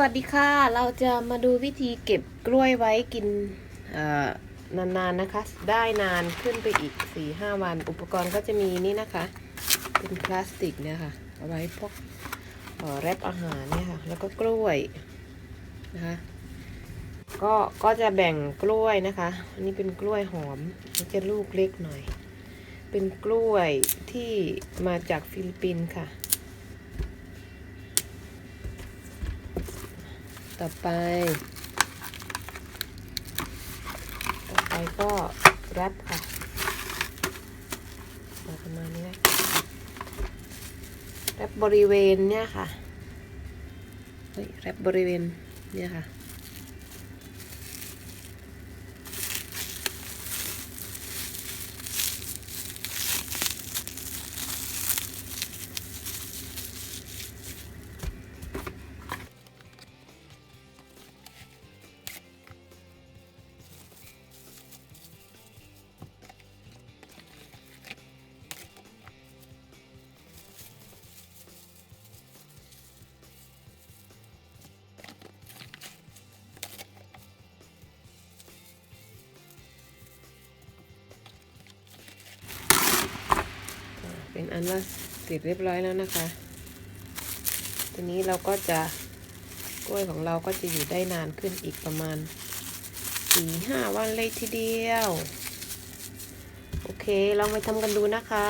วัสดีค่ะ เราจะมาดูวิธีเก็บกล้วยไว้กินนานๆนะคะ ได้นานขึ้นไปอีก 4-5 วัน อุปกรณ์ก็จะมีนี่นะคะ เป็นพลาสติกเนี่ยค่ะ เอาไว้พวกแรปอาหารเนี่ยค่ะ แล้วก็กล้วยนะคะ ก็ก็จะแบ่งกล้วยนะคะ อันนี้เป็นกล้วยหอมมันจะลูกเล็กหน่อย เป็นกล้วยที่มาจากฟิลิปปินส์ค่ะ ต่อไป ต่อไปก็แรปค่ะเอาประมาณนี้นะแรปบริเวณเนี่ยค่ะแรปบริเวณเนี่ยค่ะ เป็นอันว่าเสร็จเรียบร้อยแล้วนะคะ ทีนี้เราก็จะกล้วยของเราก็จะอยู่ได้นานขึ้นอีกประมาณสี่ห้าวันเลยทีเดียว โอเคลองไปทำกันดูนะคะ